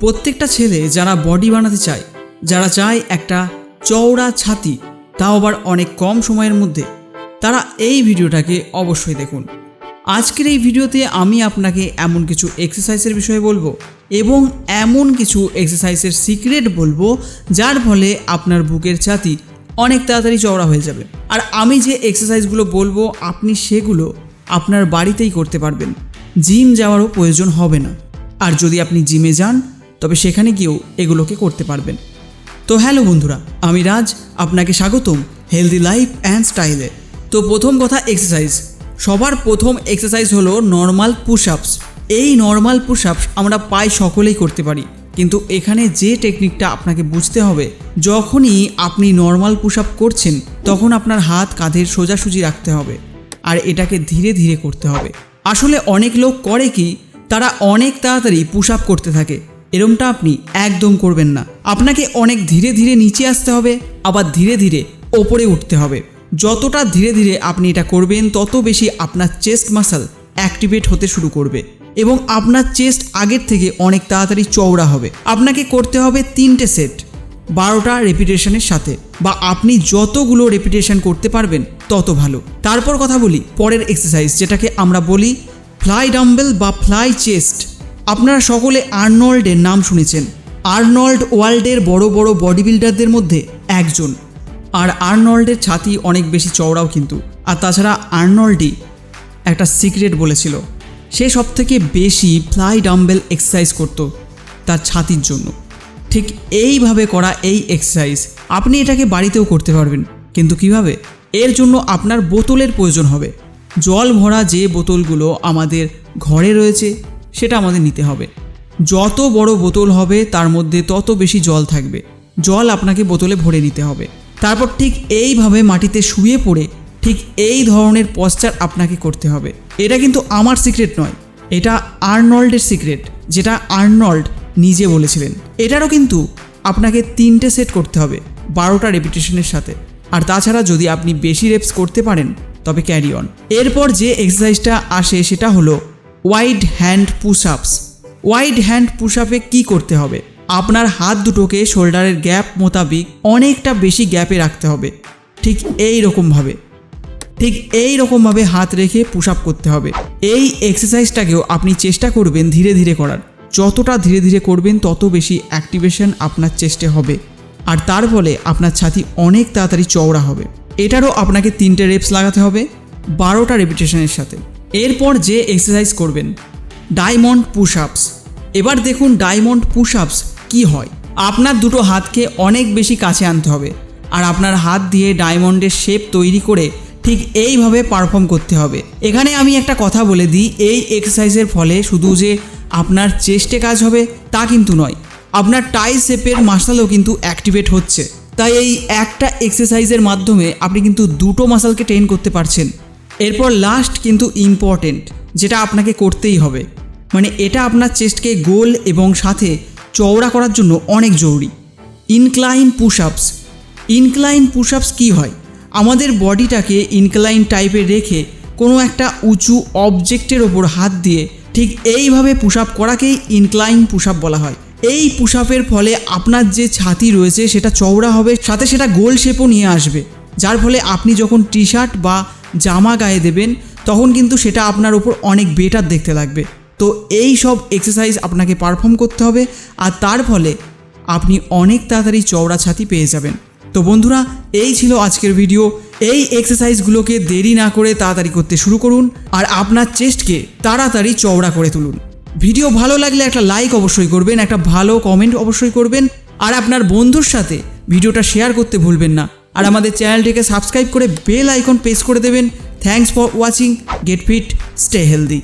প্রত্যেকটা ছেলে যারা বডি বানাতে চায়, যারা চায় একটা চওড়া ছাতি, তাও আবার অনেক কম সময়ের মধ্যে, তারা এই ভিডিওটাকে অবশ্যই দেখুন। আজকের এই ভিডিওতে আমি আপনাকে এমন কিছু এক্সারসাইজের বিষয়ে বলব এবং এমন কিছু এক্সারসাইজের সিক্রেট বলব, যার ফলে আপনার বুকের ছাতি অনেক তাড়াতাড়ি চওড়া হয়ে যাবে। আর আমি যে এক্সারসাইজগুলো বলব, আপনি সেগুলো আপনার বাড়িতেই করতে পারবেন। জিম যাওয়ারও প্রয়োজন হবে না। আর যদি আপনি জিমে যান তবে সেখানে গিয়েও এগুলোকে করতে পারবেন। তো হ্যালো বন্ধুরা, আমি রাজ, আপনাকে স্বাগতম হেলদি লাইফ অ্যান্ড স্টাইলে তো প্রথম কথা এক্সারসাইজ সবার প্রথম এক্সারসাইজ হলো নর্মাল পুশ আপস এই নর্মাল পুশ আপস আমরা পাই সকলেই করতে পারি। কিন্তু এখানে যে টেকনিকটা আপনাকে বুঝতে হবে, যখনই আপনি নর্মাল পুশ আপ করছেন, তখন আপনার হাত কাঁধের সোজাসুজি রাখতে হবে। আর এটাকে ধীরে ধীরে করতে হবে। আসলে অনেক লোক করে কি, তারা অনেক তাড়াতাড়ি পুশ আপ করতে থাকে। এরমটা আপনি একদম করবেন না। আপনাকে অনেক ধীরে ধীরে নিচে আসতে হবে, আবার ধীরে ধীরে ওপরে উঠতে হবে। যতটা ধীরে ধীরে আপনি এটা করবেন, তত বেশি আপনার চেস্ট মাসল অ্যাক্টিভেট হতে শুরু করবে এবং আপনার চেস্ট আগের থেকে অনেক তাড়াতাড়ি চওড়া হবে। আপনাকে করতে হবে তিনটে সেট, বারোটা রেপিটেশনের সাথে বা আপনি যতগুলো রেপিটেশন করতে পারবেন, তত ভালো। তারপর কথা বলি পরের এক্সারসাইজ যেটাকে আমরা বলি ফ্লাই ডাম্বেল বা ফ্লাই চেস্ট আপনারা সকলে আর্নল্ডের নাম শুনেছেন। আর্নল্ড ওয়ার্ল্ডের বড় বড় বডি বিল্ডারদের মধ্যে একজন। আর আর্নল্ডের ছাতি অনেক বেশি চওড়াও কিন্তু। আর তাছাড়া আর্নল্ডই একটা সিক্রেট বলেছিল। সে সব থেকে বেশি ফ্লাই ডাম্বেল এক্সারসাইজ করতো তার ছাতির জন্য। ঠিক এইভাবে করা এই এক্সারসাইজ আপনি এটাকে বাড়িতেও করতে পারবেন। কিন্তু কীভাবে? এর জন্য আপনার বোতলের প্রয়োজন হবে। জল ভরা যে বোতলগুলো আমাদের ঘরে রয়েছে সেটা আমাদের নিতে হবে। যত বড় বোতল হবে, তার মধ্যে তত বেশি জল থাকবে। জল আপনাকে বোতলে ভরে নিতে হবে। তারপর ঠিক এইভাবে মাটিতে শুয়ে পড়ে ঠিক এই ধরনের পশ্চার আপনাকে করতে হবে। এটা কিন্তু আমার সিক্রেট নয়। এটা আর্নল্ডের সিক্রেট, যেটা আর্নল্ড নিজে বলেছিলেন। এটারও কিন্তু আপনাকে তিনটে সেট করতে হবে, বারোটা রেপিটেশনের সাথে। আর তাছাড়া যদি আপনি বেশি রেপস করতে পারেন, তবে ক্যারি অন এরপর যে এক্সারসাইজটা আসে, সেটা হলো wide hand push ups wide hand push আপে কী করতে হবে? আপনার হাত দুটোকে শোল্ডারের গ্যাপ মোতাবিক অনেকটা বেশি গ্যাপে রাখতে হবে। ঠিক এই রকমভাবে ঠিক এই রকমভাবে হাত রেখে পুশ আপ করতে হবে। এই এক্সারসাইজটাকেও আপনি চেষ্টা করবেন ধীরে ধীরে করার। যতটা ধীরে ধীরে করবেন, তত বেশি অ্যাক্টিভেশন আপনার চেস্টে হবে। আর তার ফলে আপনার ছাতি অনেক তাড়াতাড়ি চওড়া হবে। এটারও আপনাকে তিনটে রেপস লাগাতে হবে। বারোটা রেপিটেশনের সাথে। এরপর যে এক্সারসাইজ করবেন ডায়মন্ড পুশ আপস এবার দেখুন ডায়মন্ড পুশ আপস কী হয়। আপনার দুটো হাতকে অনেক বেশি কাছে আনতে হবে আর আপনার হাত দিয়ে ডায়মন্ডের শেপ তৈরি করে ঠিক এইভাবে পারফর্ম করতে হবে। এখানে আমি একটা কথা বলে দিই, এই এক্সারসাইজের ফলে শুধু যে আপনার চেস্টে কাজ হবে তা কিন্তু নয়, আপনার টাই শেপের মাসালও কিন্তু অ্যাক্টিভেট হচ্ছে। তাই এই একটা এক্সারসাইজের মাধ্যমে আপনি কিন্তু দুটো মাসালকে ট্রেন করতে পারছেন। এরপর লাস্ট কিন্তু ইম্পর্টেন্ট যেটা আপনাকে করতেই হবে। মানে এটা আপনার চেস্টকে গোল এবং সাথে চওড়া করার জন্য অনেক জরুরি। Incline push ups incline push ups কী হয়? আমাদের বডিটাকে ইনক্লাইন টাইপে রেখে কোনো একটা উঁচু অবজেক্টের ওপর হাত দিয়ে ঠিক এইভাবে পুশ আপ করাকেই ইনক্লাইন পুশ আপ বলা হয়। এই পুশ আপের ফলে আপনার যে ছাতি রয়েছে সেটা চওড়া হবে, সাথে সেটা গোল শেপও নিয়ে আসবে। যার ফলে আপনি যখন টি শার্ট বা জামা গায়ে দেবেন, তখন কিন্তু সেটা আপনার ওপর অনেক বেটার দেখতে লাগবে। তো এই সব এক্সারসাইজ আপনাকে পারফর্ম করতে হবে, আর তার ফলে আপনি অনেক তাড়াতাড়ি চওড়া ছাতি পেয়ে যাবেন। তো বন্ধুরা, এই ছিল আজকের ভিডিও এই এক্সারসাইজগুলোকে দেরি না করে তাড়াতাড়ি করতে শুরু করুন, আর আপনার চেস্টকে তাড়াতাড়ি চওড়া করে তুলুন। ভিডিও ভালো লাগলে একটা লাইক অবশ্যই করবেন, একটা ভালো কমেন্ট অবশ্যই করবেন, আর আপনার বন্ধুর সাথে ভিডিওটা শেয়ার করতে ভুলবেন না। আর আমাদের চ্যানেলটিকে সাবস্ক্রাইব করে বেল আইকন প্রেস করে দেবেন। Thanks for watching get fit stay healthy